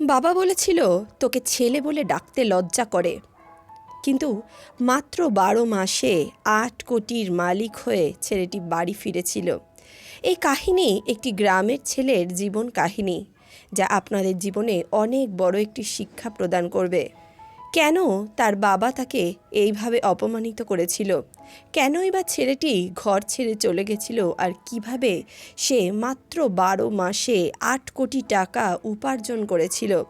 বাবা বলেছিল, তোকে ছেলে বলে ডাকতে লজ্জা করে। কিন্তু মাত্র বারো মাসে আট কোটির মালিক হয়ে ছেলেটি বাড়ি ফিরেছিল। এই কাহিনী একটি গ্রামের ছেলের জীবন কাহিনী, যা আপনাদের জীবনে অনেক বড় একটি শিক্ষা প্রদান করবে। কেন তার বাবা তাকে এইভাবে অপমানিত করেছিল? কেনই বা ছেলেটি ঘর ছেড়ে চলে গেছিল? আর কীভাবে সে মাত্র বারো মাসে আট কোটি টাকা উপার্জন করেছিল?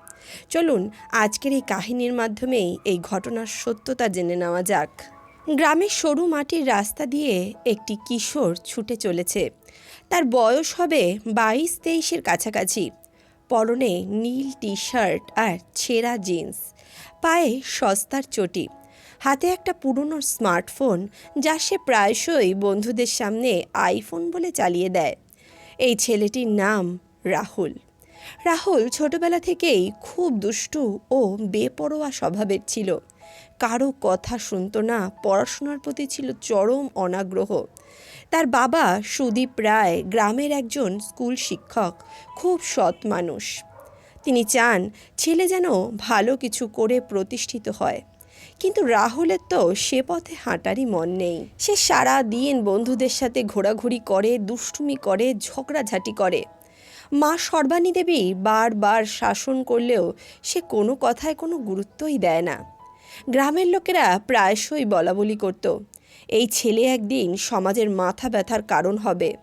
চলুন আজকের এই কাহিনীর মাধ্যমেই এই ঘটনার সত্যতা জেনে নেওয়া যাক। গ্রামের সরু মাটির রাস্তা দিয়ে একটি কিশোর ছুটে চলেছে। তার বয়স হবে বাইশ তেইশের কাছাকাছি। পরনে নীল টি শার্ট আর ছেঁড়া জিন্স। পায়ে সস্তার চটি। হাতে একটা পুরনো স্মার্টফোন যা সে প্রায়শই বন্ধুদের সামনে আইফোন বলে চালিয়ে দেয়। এই ছেলেটির নাম রাহুল। রাহুল ছোটবেলা থেকেই খুব দুষ্টু ও বেপরোয়া স্বভাবের ছিল। কারও কথা শুনতো না, পড়াশোনার প্রতি ছিল চরম অনাগ্রহ। তার বাবা সুদীপ রায় গ্রামের একজন স্কুল শিক্ষক, খুব সৎ মানুষ। তিনি চান ছেলে যেন ভালো কিছু করে প্রতিষ্ঠিত হয়। কিন্তু রাহুলের তো সে পথে হাঁটারই মন নেই। সে সারা দিন বন্ধুদের সাথে ঘোরাঘুরি করে, দুষ্টুমি করে, ঝগড়াঝাটি করে। মা সর্বাণী দেবী বারবার শাসন করলেও সে কোনো কথায় কোনো গুরুত্বই দেয় না। গ্রামের লোকেরা প্রায়শই বলা বলি করত, এই ছেলে একদিন সমাজের মাথা ব্যথার কারণ হবে।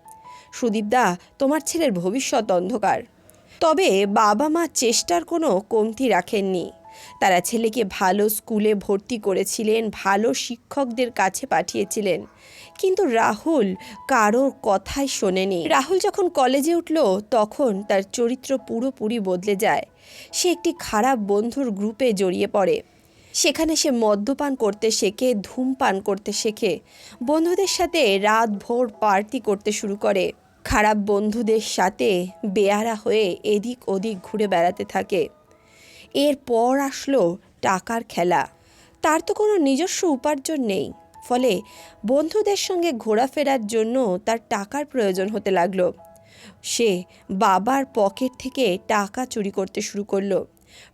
সুদীপদা, তোমার ছেলের ভবিষ্যৎ অন্ধকার। তবে বাবা মা চেষ্টার কোনো কমতি রাখেননি। তারা ছেলেকে ভালো স্কুলে ভর্তি করেছিলেন, ভালো শিক্ষকদের কাছে পাঠিয়েছিলেন। কিন্তু রাহুল কারোর কথাই শোনেনি। রাহুল যখন কলেজে উঠল, তখন তার চরিত্র পুরোপুরি বদলে যায়। সে একটি খারাপ বন্ধুর গ্রুপে জড়িয়ে পড়ে। সেখানে সে মদ্যপান করতে শেখে, ধূমপান করতে শেখে। বন্ধুদের সাথে রাত ভোর পার্টি করতে শুরু করে। খারাপ বন্ধুদের সাথে বেয়ারা হয়ে এদিক ওদিক ঘুরে বেড়াতে থাকে। এরপর আসলো টাকার খেলা। তার তো কোনো নিজস্ব উপার্জন নেই। ফলে বন্ধুদের সঙ্গে ঘোরাফেরার জন্য তার টাকার প্রয়োজন হতে লাগল। সে বাবার পকেট থেকে টাকা চুরি করতে শুরু করল।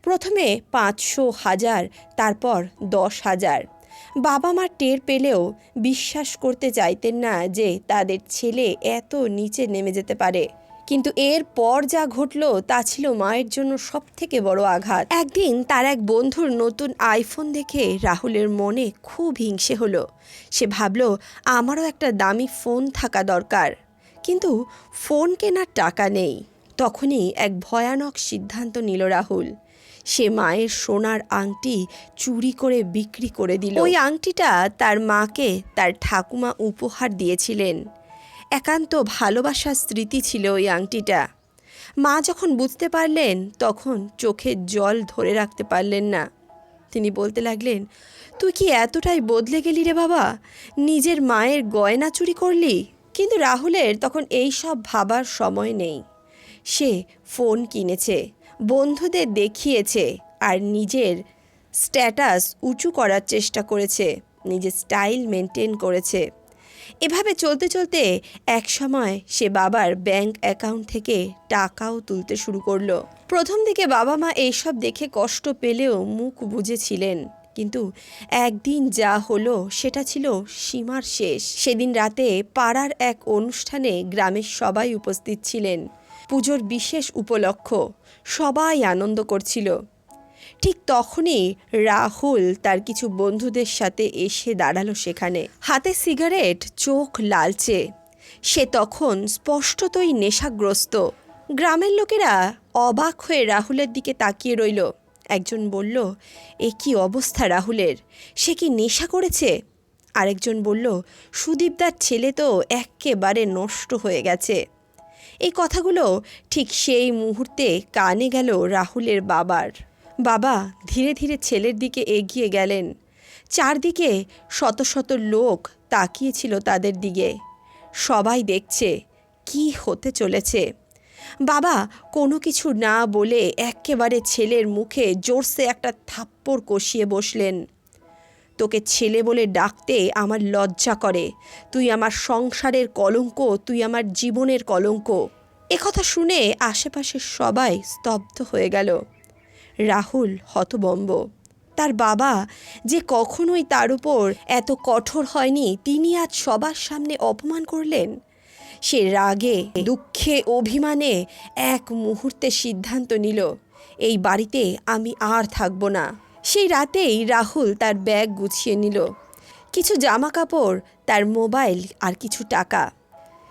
প্রথমে পাঁচশো হাজার, তারপর দশ হাজার। বাবা মা টের পেলেও বিশ্বাস করতে চাইতেন না যে তাদের ছেলে এত নিচে নেমে যেতে পারে। কিন্তু এর পর যা ঘটলো, তা ছিল মায়ের জন্য সব থেকে বড় আঘাত। একদিন তার এক বন্ধুর নতুন আইফোন দেখে রাহুলের মনে খুব হিংসে হলো। সে ভাবল, আমারও একটা দামি ফোন থাকা দরকার। কিন্তু ফোন কেনার টাকা নেই। তখনই এক ভয়ানক সিদ্ধান্ত নিল রাহুল। সে মায়ের সোনার আংটি চুরি করে বিক্রি করে দিল। ওই আংটিটা তার মাকে, তার ঠাকুমা উপহার দিয়েছিলেন। একান্ত ভালোবাসার স্মৃতি ছিল ওই আংটিটা। মা যখন বুঝতে পারলেন, তখন চোখের জল ধরে রাখতে পারলেন না। তিনি বলতে লাগলেন, তুই কি এতটাই বদলে গেলি রে বাবা? নিজের মায়ের গয়না চুরি করলি? কিন্তু রাহুলের তখন এই সব ভাবার সময় নেই। সে ফোন কিনেছে। বন্ধুদের দেখিয়েছে আর নিজের স্ট্যাটাস উঁচু করার চেষ্টা করেছে, নিজের স্টাইল মেনটেন করেছে। এভাবে চলতে চলতে এক সময় সে বাবার ব্যাংক অ্যাকাউন্ট থেকে টাকাও তুলতে শুরু করল। প্রথম দিকে বাবা মা এইসব দেখে কষ্ট পেলেও মুখ বুঝেছিলেন কিন্তু একদিন যা হলো সেটা ছিল সীমার শেষ। সেদিন রাতে পাড়ার এক অনুষ্ঠানে গ্রামের সবাই উপস্থিত ছিলেন। পুজোর বিশেষ উপলক্ষ, সবাই আনন্দ করছিল। ঠিক তখনই রাহুল তার কিছু বন্ধুদের সাথে এসে দাঁড়াল সেখানে। হাতে সিগারেট, চোখ লালচে। সে তখন স্পষ্টতই নেশাগ্রস্ত। গ্রামের লোকেরা অবাক হয়ে রাহুলের দিকে তাকিয়ে রইল। একজন বলল, এ কি অবস্থা রাহুলের? সে কি নেশা করেছে? আরেকজন বলল, সুদীপদার ছেলে তো এক্কেবারে নষ্ট হয়ে গেছে। এই কথাগুলো ঠিক সেই মুহূর্তে কানে গেল রাহুলের বাবার। বাবা ধীরে ধীরে ছেলের দিকে এগিয়ে গেলেন। চারদিকে শত শত লোক তাকিয়েছিল তাদের দিকে। সবাই দেখছে কি হতে চলেছে। বাবা কোনো কিছু না বলে একেবারে ছেলের মুখে জোরসে একটা থাপ্পড় কষিয়ে বসলেন। তোকে ছেলে বলে ডাকতে আমার লজ্জা করে। তুই আমার সংসারের কলঙ্ক, তুই আমার জীবনের কলঙ্ক। একথা শুনে আশেপাশের সবাই স্তব্ধ হয়ে গেল। রাহুল হতবম্ব। তার বাবা যে কখনোই তার উপর এত কঠোর হয়নি, তিনি আজ সবার সামনে অপমান করলেন। সে রাগে, দুঃখে, অভিমানে এক মুহূর্তে সিদ্ধান্ত নিল, এই বাড়িতে আমি আর থাকব না। সেই রাতেই রাহুল তার ব্যাগ গুছিয়ে নিল। কিছু জামা কাপড় তার মোবাইল আর কিছু টাকা।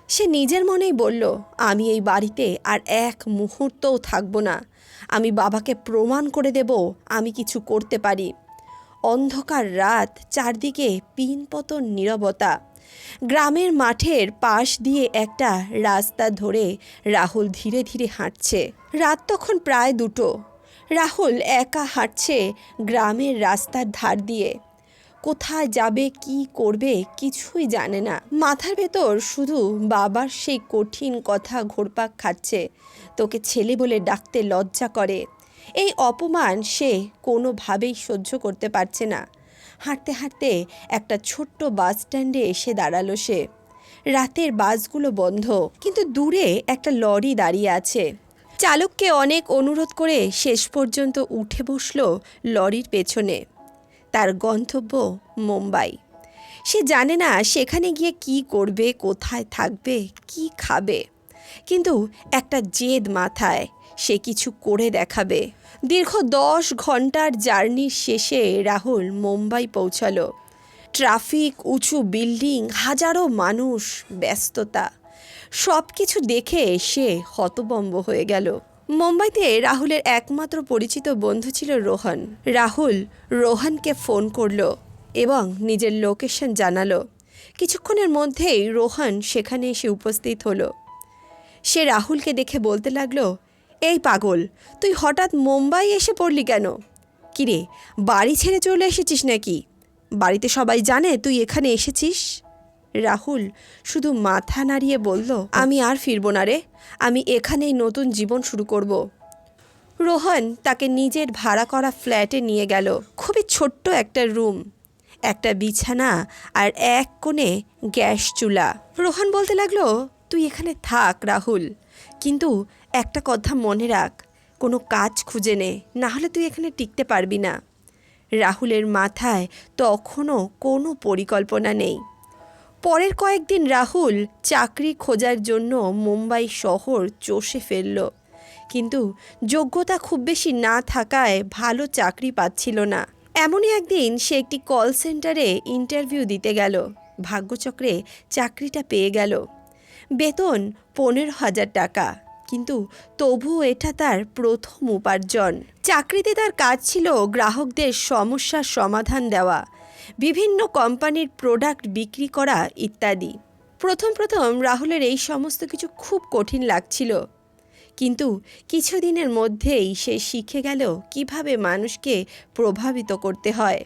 সে নিজের মনেই বলল, আমি এই বাড়িতে আর এক মুহূর্তও থাকব না। আমি বাবাকে প্রমাণ করে দেব, আমি কিছু করতে পারি। অন্ধকার রাত, চারদিকে পিনপতন নীরবতা। গ্রামের মাঠের পাশ দিয়ে একটা রাস্তা ধরে রাহুল ধীরে ধীরে হাঁটছে। রাত তখন প্রায় দুটো। রাহুল একা হাঁটছে গ্রামের রাস্তার ধার দিয়ে। কোথায় যাবে, কি করবে কিছুই জানে না। মাথার ভেতর শুধু বাবার সেই কঠিন কথা ঘোরপাক খাচ্ছে। তোকে ছেলে বলে ডাকতে লজ্জা করে। এই অপমান সে কোনোভাবেই সহ্য করতে পারছে না। হাঁটতে হাঁটতে একটা ছোট্ট বাস স্ট্যান্ডে এসে দাঁড়াল সে। রাতের বাসগুলো বন্ধ, কিন্তু দূরে একটা লরি দাঁড়িয়ে আছে। চালককে অনেক অনুরোধ করে শেষ পর্যন্ত উঠে বসল লরির পেছনে। তার গন্তব্য মুম্বাই। সে জানে না সেখানে গিয়ে কি করবে, কোথায় থাকবে, কি খাবে। কিন্তু একটা জেদ মাথায় সে কিছু করে দেখাবে। দীর্ঘ দশ ঘণ্টার জার্নির শেষে রাহুল মুম্বাই পৌঁছালো। ট্রাফিক, উঁচু বিল্ডিং, হাজারো মানুষ, ব্যস্ততা। সব কিছু দেখে সে হতবম্ব হয়ে গেল। মুম্বাইতে রাহুলের একমাত্র পরিচিত বন্ধু ছিল রোহন। রাহুল রোহনকে ফোন করল এবং নিজের লোকেশন জানালো। কিছুক্ষণের মধ্যেই রোহন সেখানে এসে উপস্থিত হলো। সে রাহুলকে দেখে বলতে লাগল, এই পাগল, তুই হঠাৎ মুম্বাই এসে পড়লি কেন? কিরে, বাড়ি ছেড়ে চলে এসেছিস নাকি? বাড়িতে সবাই জানে তুই এখানে এসেছিস? রাহুল শুধু মাথা নাড়িয়ে বলল, আমি আর ফিরবো না রে, আমি এখানেই নতুন জীবন শুরু করব। রোহন তাকে নিজের ভাড়া করা ফ্ল্যাটে নিয়ে গেল। খুবই ছোট্ট একটা রুম, একটা বিছানা আর এক কোণে গ্যাস চুলা। রোহন বলতে লাগল, তুই এখানে থাক রাহুল, কিন্তু একটা কথা মনে রাখ, কোনো কাজ খুঁজে নে, না হলে তুই এখানে টিকতে পারবি না। রাহুলের মাথায় তখনও কোনো পরিকল্পনা নেই। পরের কয়েকদিন রাহুল চাকরি খোঁজার জন্য মুম্বাই শহর চষে ফেলল। কিন্তু যোগ্যতা খুব বেশি না থাকায় ভালো চাকরি পাচ্ছিল না। এমনই একদিন সে একটি কল সেন্টারে ইন্টারভিউ দিতে গেল। ভাগ্যচক্রে চাকরিটা পেয়ে গেল। বেতন পনেরো হাজার টাকা। কিন্তু তবুও এটা তার প্রথম উপার্জন। চাকরিতে তার কাজ ছিল গ্রাহকদের সমস্যার সমাধান দেওয়া। বিভিন্ন কোম্পানির প্রোডাক্ট বিক্রি করা ইত্যাদি। প্রথম প্রথম রাহুলের এই সমস্ত কিছু খুব কঠিন লাগছিল। কিন্তু কিছুদিনের মধ্যেই সে শিখে গেল কীভাবে মানুষকে প্রভাবিত করতে হয়।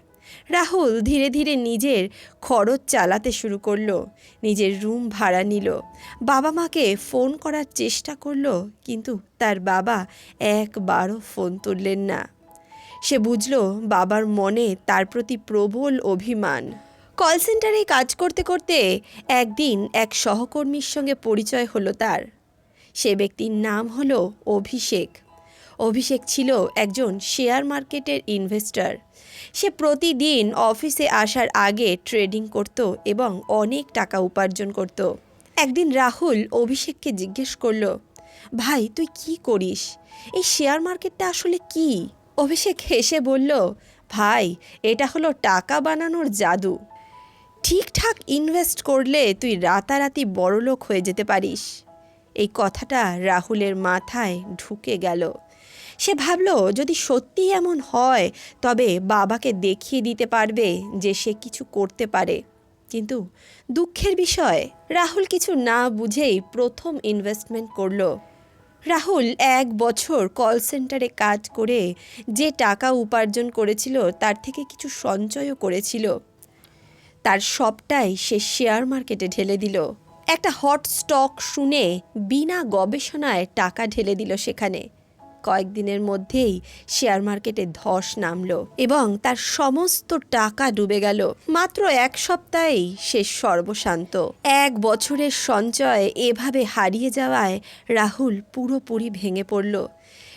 রাহুল ধীরে ধীরে নিজের খরচ চালাতে শুরু করল, নিজের রুম ভাড়া নিল, বাবা মাকে ফোন করার চেষ্টা করল, কিন্তু তার বাবা একবারও ফোন তুললেন না। সে বুঝল বাবার মনে তার প্রতি প্রবল অভিমান। কল সেন্টারে কাজ করতে করতে একদিন এক সহকর্মীর সঙ্গে পরিচয় হলো তার। সে ব্যক্তির নাম হলো অভিষেক। অভিষেক ছিল একজন শেয়ার মার্কেটের ইনভেস্টর। সে প্রতিদিন অফিসে আসার আগে ট্রেডিং করত এবং অনেক টাকা উপার্জন করত। একদিন রাহুল অভিষেককে জিজ্ঞেস করল, ভাই, তুই কি করিস? এই শেয়ার মার্কেটটা আসলে কি? অভিষেক হেসে বলল, ভাই, এটা হলো টাকা বানানোর জাদু। ঠিকঠাক ইনভেস্ট করলে তুই রাতারাতি বড়লোক হয়ে যেতে পারিস। এই কথাটা রাহুলের মাথায় ঢুকে গেল। সে ভাবল, যদি সত্যিই এমন হয়, তবে বাবাকে দেখিয়ে দিতে পারবে যে সে কিছু করতে পারে। কিন্তু দুঃখের বিষয়, রাহুল কিছু না বুঝেই প্রথম ইনভেস্টমেন্ট করল। রাহুল এক বছর কল সেন্টারে কাজ করে যে টাকা উপার্জন করেছিল তার থেকে কিছু সঞ্চয়ও করেছিল। তার সবটাই সে শেয়ার মার্কেটে ঢেলে দিল। একটা হট স্টক শুনে বিনা গবেষণায় টাকা ঢেলে দিল সেখানে। কয়েকদিনের মধ্যেই শেয়ার মার্কেটে ধস নামলো এবং তার সমস্ত টাকা ডুবে গেল। মাত্র এক সপ্তাহেই সে সর্বশান্ত। এক বছরের সঞ্চয় এভাবে হারিয়ে যাওয়ায় রাহুল পুরোপুরি ভেঙে পড়ল।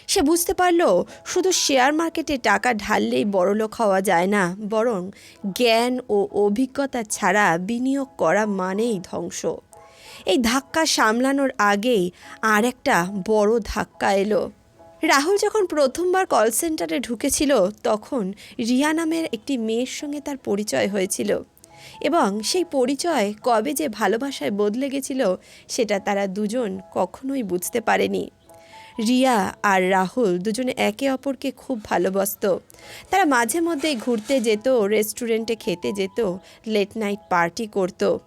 সে বুঝতে পারল, শুধু শেয়ার মার্কেটে টাকা ঢাললেই বড়লোক হওয়া যায় না, বরং জ্ঞান ও অভিজ্ঞতা ছাড়া বিনিয়োগ করা মানেই ধ্বংস। এই ধাক্কা সামলানোর আগেই আর একটা বড় ধাক্কা এলো। রাহুল যখন প্রথমবার কল সেন্টারে ঢুকেছিল, তখন রিয়া নামের একটি মেয়ের সঙ্গে তার পরিচয় হয়েছিল। এবং সেই পরিচয় কবে যে ভালোবাসায় বদলে গেছিল, সেটা তারা দুজন কখনোই বুঝতে পারেনি। রিয়া আর রাহুল দুজনে একে অপরকে খুব ভালোবাসত। তারা মাঝে মধ্যেই ঘুরতে যেত রেস্টুরেন্টে খেতে যেত লেট নাইট পার্টি করত।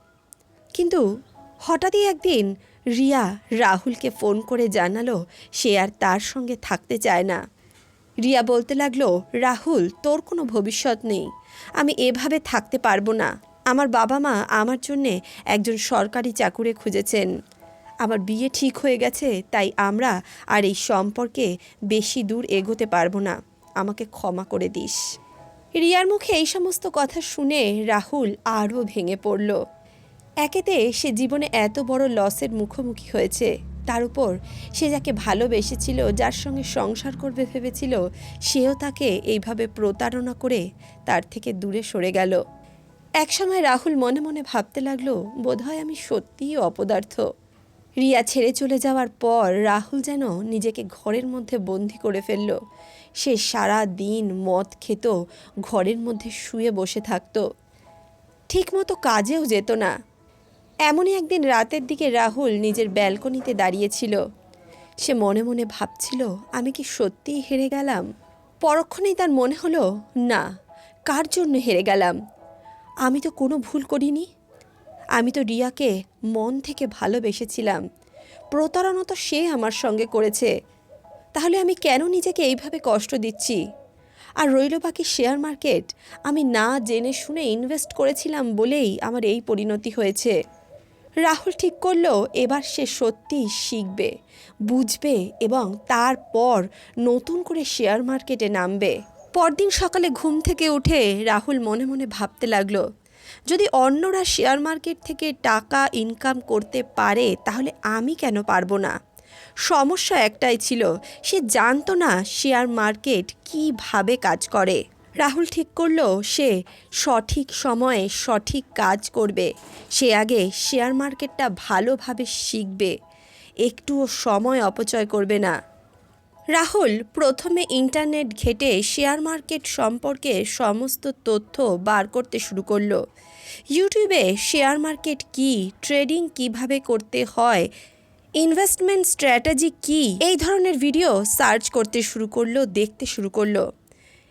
কিন্তু হঠাৎই একদিন রিয়া রাহুলকে ফোন করে জানালো, সে আর তার সঙ্গে থাকতে চায় না। রিয়া বলতে লাগল, রাহুল, তোর কোনো ভবিষ্যৎ নেই। আমি এভাবে থাকতে পারব না। আমার বাবা মা আমার জন্যে একজন সরকারি চাকুরে খুঁজেছেন। আমার বিয়ে ঠিক হয়ে গেছে, তাই আমরা আর এই সম্পর্কে বেশি দূর এগোতে পারব না। আমাকে ক্ষমা করে দিস। রিয়ার মুখে এই সমস্ত কথা শুনে রাহুল আরও ভেঙে পড়ল। একেতে সে জীবনে এত বড় লসের মুখোমুখি হয়েছে। তার উপর সে যাকে ভালোবেসেছিল, যার সঙ্গে সংসার করবে ভেবেছিল, সেও তাকে এইভাবে প্রতারণা করে তার থেকে দূরে সরে গেল। একসময় রাহুল মনে মনে ভাবতে লাগল, বোধহয় আমি সত্যিই অপদার্থ। রিয়া ছেড়ে চলে যাওয়ার পর রাহুল যেন নিজেকে ঘরের মধ্যে বন্দি করে ফেলল। সে সারা দিন মদ খেত, ঘরের মধ্যে শুয়ে বসে থাকতো। ঠিকমতো কাজেও যেত না। এমনই একদিন রাতের দিকে রাহুল নিজের ব্যালকনিতে দাঁড়িয়েছিল। সে মনে মনে ভাবছিল, আমি কি সত্যিই হেরে গেলাম? পরক্ষণেই তার মনে হলো, না, কার জন্য হেরে গেলাম? আমি তো কোনো ভুল করিনি। আমি তো রিয়াকে মন থেকে ভালোবেসেছিলাম। প্রতারণা তো সে আমার সঙ্গে করেছে। তাহলে আমি কেন নিজেকে এইভাবে কষ্ট দিচ্ছি? আর রইল বাকি শেয়ার মার্কেট, আমি না জেনে শুনে ইনভেস্ট করেছিলাম বলেই আমার এই পরিণতি হয়েছে। রাহুল ঠিক করল এবার সে সত্যিই শিখবে, বুঝবে এবং তারপর নতুন করে শেয়ার মার্কেটে নামবে। পরদিন সকালে ঘুম থেকে উঠে রাহুল মনে মনে ভাবতে লাগল, যদি অন্যরা শেয়ার মার্কেট থেকে টাকা ইনকাম করতে পারে তাহলে আমি কেন পারব না? সমস্যা একটাই ছিল, সে জানতো না শেয়ার মার্কেট কীভাবে কাজ করে। রাহুল ঠিক করল, সে সঠিক সময়ে সঠিক কাজ করবে। সে আগে শেয়ার মার্কেটটা ভালোভাবে শিখবে। একটুও সময় অপচয় করবে না। রাহুল প্রথমে ইন্টারনেট ঘেটে শেয়ার মার্কেট সম্পর্কে সমস্ত তথ্য বার করতে শুরু করল। ইউটিউবে শেয়ার মার্কেট কি, ট্রেডিং কীভাবে করতে হয়, ইনভেস্টমেন্ট স্ট্র্যাটেজি কি, এই ধরনের ভিডিও সার্চ করতে শুরু করল, দেখতে শুরু করল।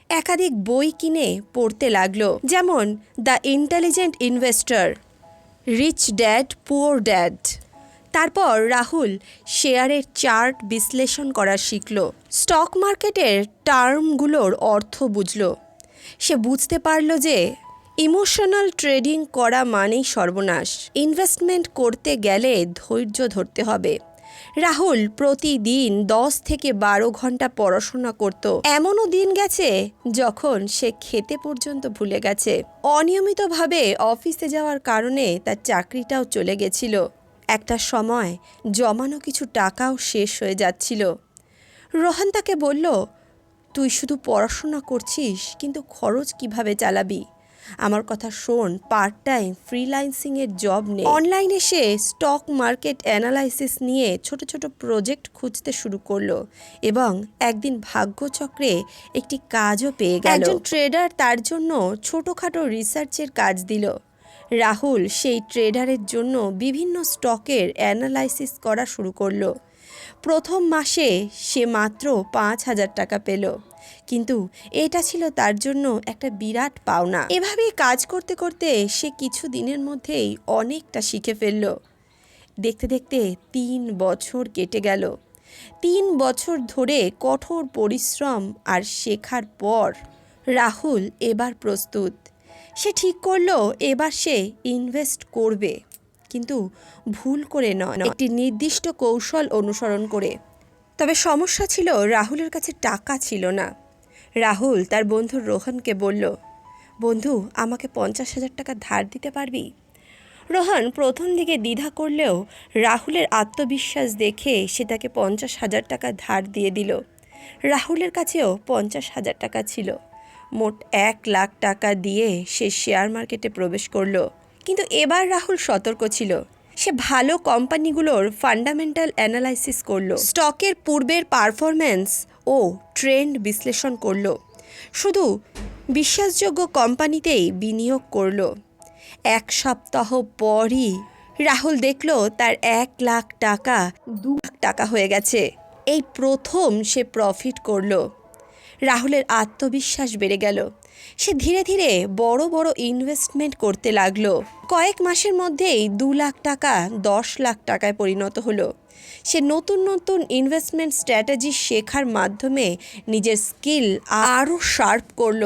একাধিক বই কিনে পড়তে লাগল, যেমন the intelligent investor rich dad, poor dad তারপর রাহুল, শেয়ারের চার্ট বিশ্লেষণ করা শিখল স্টক মার্কেটের টার্মগুলোর অর্থ বুঝল সে বুঝতে পারল যে ইমোশনাল ট্রেডিং করা মানেই সর্বনাশ, ইনভেস্টমেন্ট করতে গেলে ধৈর্য ধরতে হবে রাহুল প্রতিদিন দশ থেকে বারো ঘণ্টা পড়াশোনা করত। এমনও দিন গেছে যখন সে খেতে পর্যন্ত ভুলে গেছে। অনিয়মিতভাবে অফিসে যাওয়ার কারণে তার চাকরিটাও চলে গেছিল। একটা সময় জমানো কিছু টাকাও শেষ হয়ে যাচ্ছিল। রোহান তাকে বলল, তুই শুধু পড়াশোনা করছিস, কিন্তু খরচ কীভাবে চালাবি? আমার কথা শোন পার্ট টাইম ফ্রিল্যান্সিংয়ের জব নেই অনলাইনে সে স্টক মার্কেট অ্যানালাইসিস নিয়ে ছোট ছোট প্রজেক্ট খুঁজতে শুরু করল এবং একদিন ভাগ্যচক্রে একটি কাজও পেয়ে গেল। একজন ট্রেডার তার জন্য ছোটোখাটো রিসার্চের কাজ দিল। রাহুল সেই ট্রেডারের জন্য বিভিন্ন স্টকের অ্যানালাইসিস করা শুরু করল। প্রথম মাসে সে মাত্র পাঁচ হাজার টাকা পেল। কিন্তু এটা ছিল তার জন্য একটা বিরাট পাওনা। এভাবেই কাজ করতে করতে সে কিছু দিনের মধ্যেই অনেকটা শিখে ফেলল। দেখতে দেখতে তিন বছর কেটে গেল। তিন বছর ধরে কঠোর পরিশ্রম আর শেখার পর রাহুল এবার প্রস্তুত। সে ঠিক করল এবার সে ইনভেস্ট করবে। কিন্তু ভুল করে নয়। একটি নির্দিষ্ট কৌশল অনুসরণ করে তবে সমস্যা ছিল রাহুলের কাছে টাকা ছিল না। রাহুল তার বন্ধু রোহনকে বলল, বন্ধু, আমাকে পঞ্চাশ হাজার টাকা ধার দিতে পারবি? রোহন প্রথম দিকে দ্বিধা করলেও রাহুলের আত্মবিশ্বাস দেখে সে তাকে পঞ্চাশ হাজার টাকা ধার দিয়ে দিল। রাহুলের কাছেও পঞ্চাশ হাজার টাকা ছিল। মোট এক লাখ টাকা দিয়ে সে শেয়ার মার্কেটে প্রবেশ করল। কিন্তু এবার রাহুল সতর্ক ছিল। সে ভালো কোম্পানিগুলোর ফান্ডামেন্টাল অ্যানালাইসিস করল। স্টকের পূর্বের পারফরম্যান্স ও ট্রেন্ড বিশ্লেষণ করল। শুধু বিশ্বাসযোগ্য কোম্পানিতেই বিনিয়োগ করল। এক সপ্তাহ পরই রাহুল দেখল তার এক লাখ টাকা, দু লাখ টাকা হয়ে গেছে। এই প্রথম সে প্রফিট করল। রাহুলের আত্মবিশ্বাস বেড়ে গেল। সে ধীরে ধীরে বড় বড় ইনভেস্টমেন্ট করতে লাগল। কয়েক মাসের মধ্যেই দু লাখ টাকা, দশ লাখ টাকায় পরিণত হলো। সে নতুন নতুন ইনভেস্টমেন্ট স্ট্র্যাটেজি শেখার মাধ্যমে নিজের স্কিল আরও শার্প করল।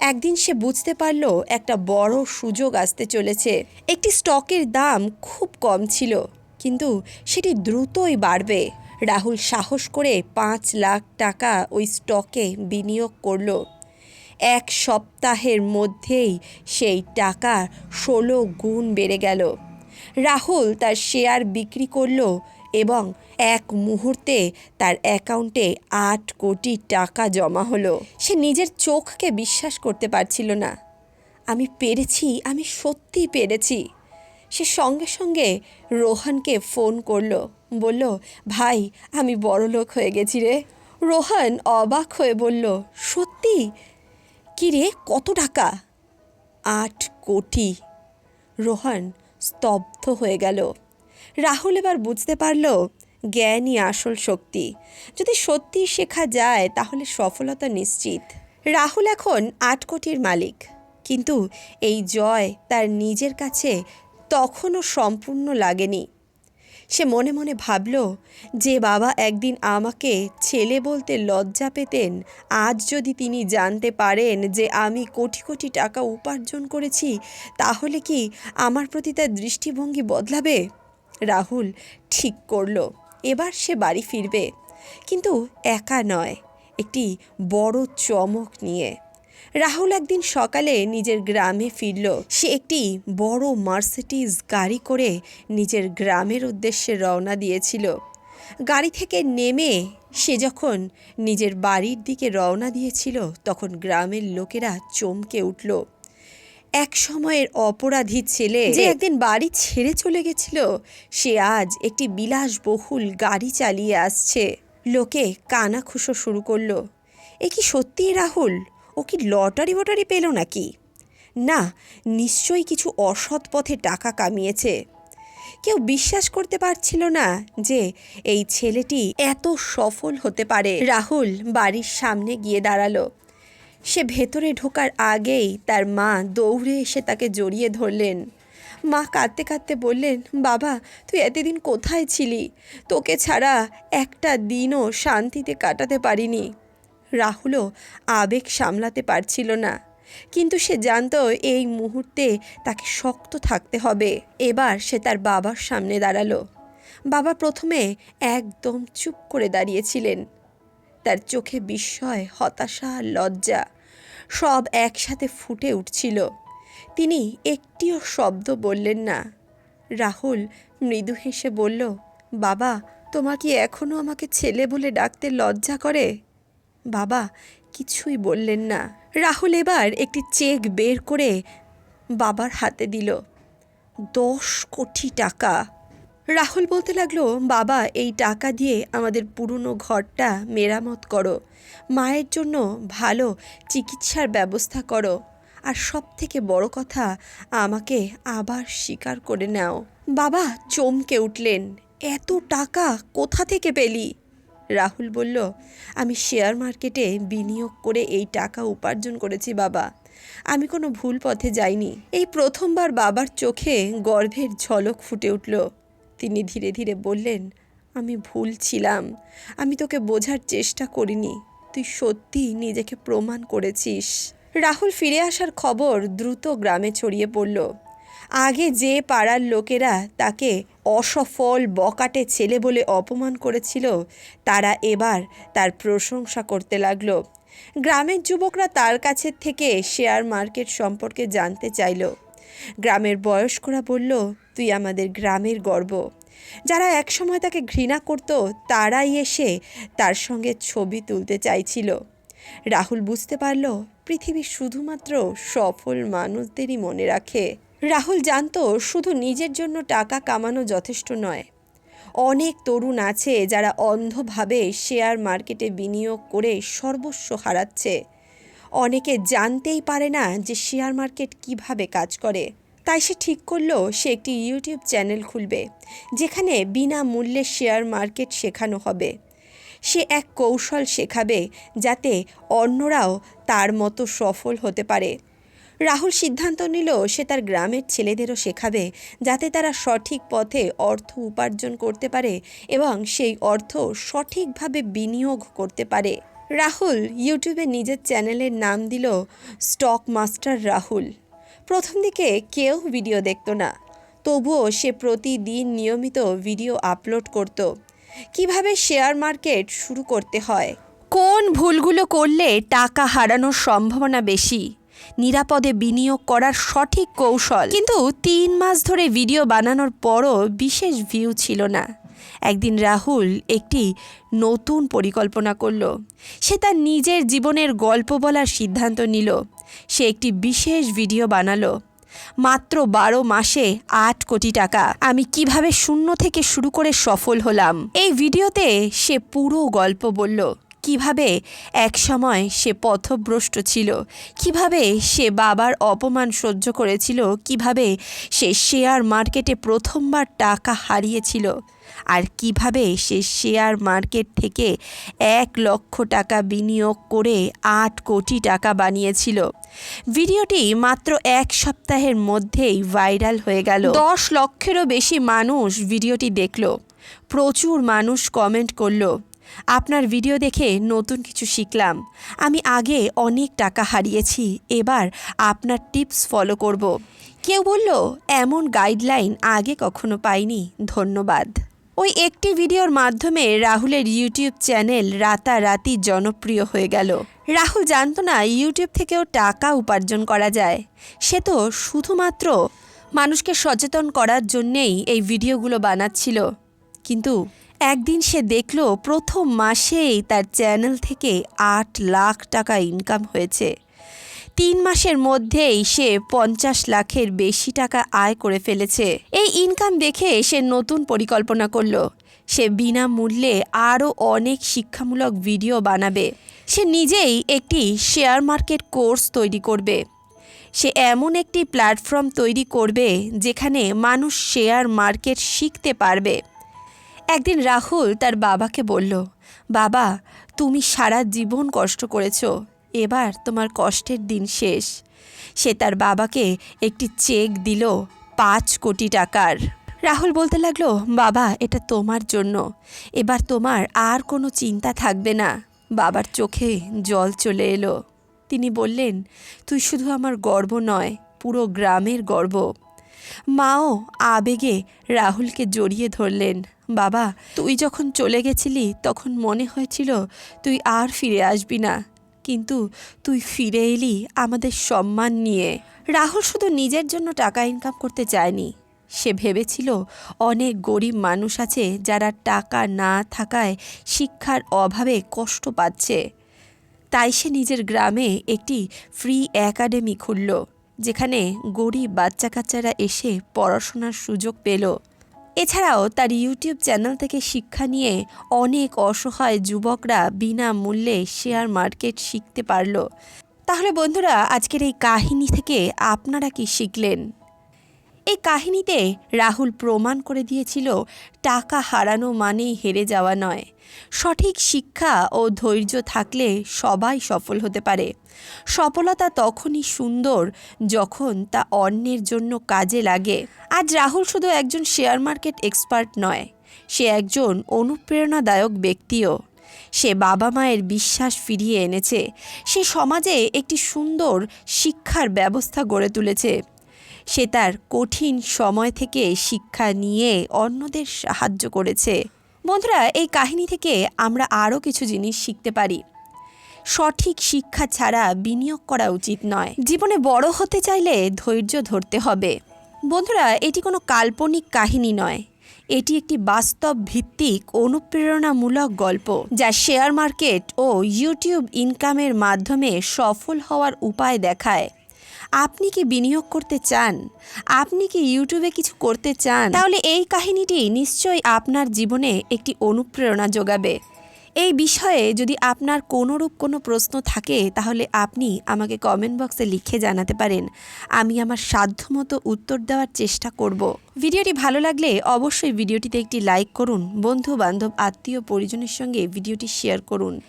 একদিন সে বুঝতে পারল একটা বড় সুযোগ আসতে চলেছে। একটি স্টকের দাম খুব কম ছিল, কিন্তু সেটি দ্রুতই বাড়বে। রাহুল সাহস করে পাঁচ লাখ টাকা ওই স্টকে বিনিয়োগ করল। এক সপ্তাহের মধ্যেই সেই টাকা ষোলো গুণ বেড়ে গেল। রাহুল তার শেয়ার বিক্রি করল এবং এক মুহূর্তে তার অ্যাকাউন্টে আট কোটি টাকা জমা হলো। সে নিজের চোখকে বিশ্বাস করতে পারছিল না। আমি পেরেছি, আমি সত্যিই পেরেছি। সে সঙ্গে সঙ্গে রোহনকে ফোন করল, বলল, ভাই, আমি বড়লোক হয়ে গেছি রে। রোহন অবাক হয়ে বলল, সত্যি? কি রে কত টাকা? আট কোটি। রোহান স্তব্ধ হয়ে গেল। রাহুল এবার বুঝতে পারল, জ্ঞানই আসল শক্তি। যদি সত্যি শেখা যায়, তাহলে সফলতা নিশ্চিত। রাহুল এখন আট কোটির মালিক। কিন্তু এই জয় তার নিজের কাছে তখনও সম্পূর্ণ লাগেনি। সে মনে মনে ভাবল, যে বাবা একদিন আমাকে ছেলে বলতে লজ্জা পেতেন, আজ যদি তিনি জানতে পারেন যে আমি কোটি কোটি টাকা উপার্জন করেছি, তাহলে কি আমার প্রতি তার দৃষ্টিভঙ্গি বদলাবে? রাহুল ঠিক করল, এবার সে বাড়ি ফিরবে। কিন্তু একা নয়, একটি বড় চমক নিয়ে রাহুল একদিন সকালে নিজের গ্রামে ফিরল। সে একটি বড় মার্সিডিজ গাড়ি করে নিজের গ্রামের উদ্দেশ্যে রওনা দিয়েছিল। গাড়ি থেকে নেমে সে যখন নিজের বাড়ির দিকে রওনা দিয়েছিল, তখন গ্রামের লোকেরা চমকে উঠল। এক সময়ের অপরাধী ছেলে যে একদিন বাড়ি ছেড়ে চলে গেছিল, সে আজ একটি বিলাসবহুল গাড়ি চালিয়ে আসছে। লোকে কানা খুশো শুরু করল। এ কি সত্যিই রাহুল? ও কি লটারি বটারি পেল নাকি? না, নিশ্চয়ই কিছু অসৎ পথে টাকা কামিয়েছে। কেউ বিশ্বাস করতে পারছিল না যে এই ছেলেটি এত সফল হতে পারে। রাহুল বাড়ির সামনে গিয়ে দাঁড়াল। সে ভেতরে ঢোকার আগেই তার মা দৌড়ে এসে তাকে জড়িয়ে ধরলেন। মা কাঁদতে কাঁদতে বললেন, বাবা, তুই এতদিন কোথায় ছিলি? তোকে ছাড়া একটা দিনও শান্তিতে কাটাতে পারিনি। রাহুলও আবেগ সামলাতে পারছিল না। কিন্তু সে জানতো এই মুহূর্তে তাকে শক্ত থাকতে হবে। এবার সে তার বাবার সামনে দাঁড়াল। বাবা প্রথমে একদম চুপ করে দাঁড়িয়েছিলেন। তার চোখে বিস্ময়, হতাশা লজ্জা সব একসাথে ফুটে উঠছিল। তিনি একটিও শব্দ বললেন না। রাহুল মৃদু হেসে বলল, বাবা, তোমার কি এখনও আমাকে ছেলে বলে ডাকতে লজ্জা করে? বাবা, কিছুই বললেন না। রাহুল এবার একটি চেক বের করে বাবার হাতে দিল। দশ কোটি টাকা। রাহুল বলতে লাগল, বাবা, এই টাকা দিয়ে আমাদের পুরনো ঘরটা মেরামত করো। মায়ের জন্য ভালো চিকিৎসার ব্যবস্থা করো। আর সব থেকে বড় কথা, আমাকে আবার স্বীকার করে নাও। বাবা চমকে উঠলেন, এত টাকা কোথা থেকে পেলি? রাহুল বলল, আমি শেয়ার মার্কেটে বিনিয়োগ করে এই টাকা উপার্জন করেছি, বাবা। আমি কোনো ভুল পথে যাইনি। এই প্রথমবার বাবার চোখে গর্ভের ঝলক ফুটে উঠল। তিনি ধীরে ধীরে বললেন, আমি ভুল ছিলাম। আমি তোকে বোঝার চেষ্টা করিনি। তুই সত্যি নিজেকে প্রমাণ করেছিস। রাহুল ফিরে আসার খবর দ্রুত গ্রামে ছড়িয়ে পড়ল। আগে যে পাড়ার লোকেরা তাকে অসফল বকাটে ছেলে বলে অপমান করেছিল, তারা এবার তার প্রশংসা করতে লাগল। গ্রামের যুবকরা তার কাছের থেকে শেয়ার মার্কেট সম্পর্কে জানতে চাইল। গ্রামের বয়স্করা বলল, তুই আমাদের গ্রামের গর্ব। যারা একসময় তাকে ঘৃণা করত, তারাই এসে তার সঙ্গে ছবি তুলতে চাইছিল। রাহুল বুঝতে পারল, পৃথিবী শুধুমাত্র সফল মানুষদেরই মনে রাখে। রাহুল জানতো শুধু নিজের জন্য টাকা কামানো যথেষ্ট নয়। অনেক তরুণ আছে যারা অন্ধভাবে শেয়ার মার্কেটে বিনিয়োগ করে সর্বস্ব হারাচ্ছে। অনেকে জানতেই পারে না যে শেয়ার মার্কেট কীভাবে কাজ করে। তাই সে ঠিক করল সে একটি ইউটিউব চ্যানেল খুলবে, যেখানে বিনামূল্যে শেয়ার মার্কেট শেখানো হবে। সে এক কৌশল শেখাবে যাতে অন্যরাও তার মতো সফল হতে পারে। রাহুল সিদ্ধান্ত নিল সে তার গ্রামের ছেলেদেরও শেখাবে, যাতে তারা সঠিক পথে অর্থ উপার্জন করতে পারে এবং সেই অর্থ সঠিকভাবে বিনিয়োগ করতে পারে। রাহুল ইউটিউবে নিজের চ্যানেলের নাম দিল স্টক মাস্টার রাহুল। প্রথম দিকে কেউ ভিডিও দেখত না, তবুও সে প্রতিদিন নিয়মিত ভিডিও আপলোড করত। কীভাবে শেয়ার মার্কেট শুরু করতে হয়? কোন ভুলগুলো করলে টাকা হারানোর সম্ভাবনা বেশি? নিরাপদে বিনিয়োগ করার সঠিক কৌশল। কিন্তু তিন মাস ধরে ভিডিও বানানোর পরও বিশেষ ভিউ ছিল না। একদিন রাহুল একটি নতুন পরিকল্পনা করল। সে তার নিজের জীবনের গল্প বলার সিদ্ধান্ত নিল। সে একটি বিশেষ ভিডিও বানালো। মাত্র বারো মাসে আট কোটি টাকা। আমি কীভাবে শূন্য থেকে শুরু করে সফল হলাম? এই ভিডিওতে সে পুরো গল্প বলল। কীভাবে এক সময় সে পথভ্রষ্ট ছিল? কীভাবে সে বাবার অপমান সহ্য করেছিল? কীভাবে সে শেয়ার মার্কেটে প্রথমবার টাকা হারিয়েছিল? আর কীভাবে সে শেয়ার মার্কেট থেকে এক লক্ষ টাকা বিনিয়োগ করে আট কোটি টাকা বানিয়েছিল? ভিডিওটি মাত্র এক সপ্তাহের মধ্যেই ভাইরাল হয়ে গেল। দশ লক্ষেরও বেশি মানুষ ভিডিওটি দেখল। প্রচুর মানুষ কমেন্ট করল। আপনার ভিডিও দেখে নতুন কিছু শিখলাম। আমি আগে অনেক টাকা হারিয়েছি, এবার আপনার টিপস ফলো করব। কেউ বলল, এমন গাইডলাইন আগে কখনো পাইনি, ধন্যবাদ। ওই একটি ভিডিওর মাধ্যমে রাহুলের ইউটিউব চ্যানেল রাতারাতি জনপ্রিয় হয়ে গেল। রাহুল জানতো না ইউটিউব থেকেও টাকা উপার্জন করা যায়। সে তো শুধুমাত্র মানুষকে সচেতন করার জন্যেই এই ভিডিওগুলো বানাচ্ছিল। কিন্তু একদিন সে দেখল প্রথম মাসেই তার চ্যানেল থেকে আট লাখ টাকা ইনকাম হয়েছে। তিন মাসের মধ্যেই সে পঞ্চাশ লাখের বেশি টাকা আয় করে ফেলেছে। এই ইনকাম দেখে সে নতুন পরিকল্পনা করল। সে বিনামূল্যে আরও অনেক শিক্ষামূলক ভিডিও বানাবে। সে নিজেই একটি শেয়ার মার্কেট কোর্স তৈরি করবে। সে এমন একটি প্ল্যাটফর্ম তৈরি করবে যেখানে মানুষ শেয়ার মার্কেট শিখতে পারবে। একদিন রাহুল তার বাবাকে বলল, বাবা, তুমি সারা জীবন কষ্ট করেছ, এবার তোমার কষ্টের দিন শেষ। সে তার বাবাকে একটি চেক দিল পাঁচ কোটি টাকার। রাহুল বলতে লাগল, বাবা, এটা তোমার জন্য। এবার তোমার আর কোনো চিন্তা থাকবে না। বাবার চোখে জল চলে এলো। তিনি বললেন, তুই শুধু আমার গর্ব নয়, পুরো গ্রামের গর্ব। মাও আবেগে রাহুলকে জড়িয়ে ধরলেন। বাবা, তুই যখন চলে গেছিলি, তখন মনে হয়েছিল তুই আর ফিরে আসবি না। কিন্তু তুই ফিরে এলি আমাদের সম্মান নিয়ে। রাহুল শুধু নিজের জন্য টাকা ইনকাম করতে চায়নি। সে ভেবেছিল অনেক গরিব মানুষ আছে যারা টাকা না থাকায় শিক্ষার অভাবে কষ্ট পাচ্ছে। তাই সে নিজের গ্রামে একটি ফ্রি একাডেমি খুলল। যেখানে গরিব বাচ্চা কাচ্চারা এসে পড়াশোনার সুযোগ পেল। এছাড়াও তার ইউটিউব চ্যানেল থেকে শিক্ষা নিয়ে অনেক অসহায় যুবকরা বিনামূল্যে শেয়ার মার্কেট শিখতে পারল। তাহলে বন্ধুরা, আজকের এই কাহিনী থেকে আপনারা কি শিখলেন? এই কাহিনীতে রাহুল প্রমাণ করে দিয়েছিল, টাকা হারানো মানেই হেরে যাওয়া নয়। সঠিক শিক্ষা ও ধৈর্য থাকলে সবাই সফল হতে পারে। সফলতা তখনই সুন্দর যখন তা অন্যের জন্য কাজে লাগে। আজ রাহুল শুধু একজন শেয়ার মার্কেট এক্সপার্ট নয়, সে একজন অনুপ্রেরণাদায়ক ব্যক্তিও। সে বাবা মায়ের বিশ্বাস ফিরিয়ে এনেছে। সে সমাজে একটি সুন্দর শিক্ষার ব্যবস্থা গড়ে তুলেছে। সে তার কঠিন সময় থেকে শিক্ষা নিয়ে অন্যদের সাহায্য করেছে। বন্ধুরা, এই কাহিনী থেকে আমরা আরও কিছু জিনিস শিখতে পারি। সঠিক শিক্ষা ছাড়া বিনিয়োগ করা উচিত নয়। জীবনে বড় হতে চাইলে ধৈর্য ধরতে হবে। বন্ধুরা, এটি কোনো কাল্পনিক কাহিনী নয়। এটি একটি বাস্তব ভিত্তিক, অনুপ্রেরণামূলক গল্প যা শেয়ার মার্কেট ও ইউটিউব ইনকামের মাধ্যমে সফল হওয়ার উপায় দেখায়। আপনি কি বিনিয়োগ করতে চান? আপনি কি ইউটিউবে কিছু করতে চান? তাহলে এই কাহিনীটি নিশ্চয়ই আপনার জীবনে একটি অনুপ্রেরণা যোগাবে। এই বিষয়ে যদি আপনার কোনোরূপ কোনো প্রশ্ন থাকে, তাহলে আপনি আমাকে কমেন্ট বক্সে লিখে জানাতে পারেন। আমি আমার সাধ্যমতো উত্তর দেওয়ার চেষ্টা করব। ভিডিওটি ভালো লাগলে অবশ্যই ভিডিওটিতে একটি লাইক করুন। বন্ধু বান্ধব আত্মীয়, পরিজনের সঙ্গে ভিডিওটি শেয়ার করুন।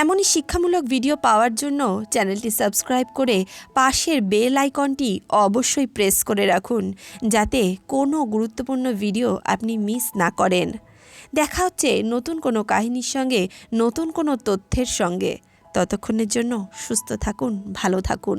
এমনই শিক্ষামূলক ভিডিও পাওয়ার জন্য চ্যানেলটি সাবস্ক্রাইব করে পাশের বেল আইকনটি অবশ্যই প্রেস করে রাখুন, যাতে কোনো গুরুত্বপূর্ণ ভিডিও আপনি মিস না করেন। দেখা হচ্ছে নতুন কোনো কাহিনীর সঙ্গে, নতুন কোনো তথ্যের সঙ্গে। ততক্ষণের জন্য সুস্থ থাকুন, ভালো থাকুন।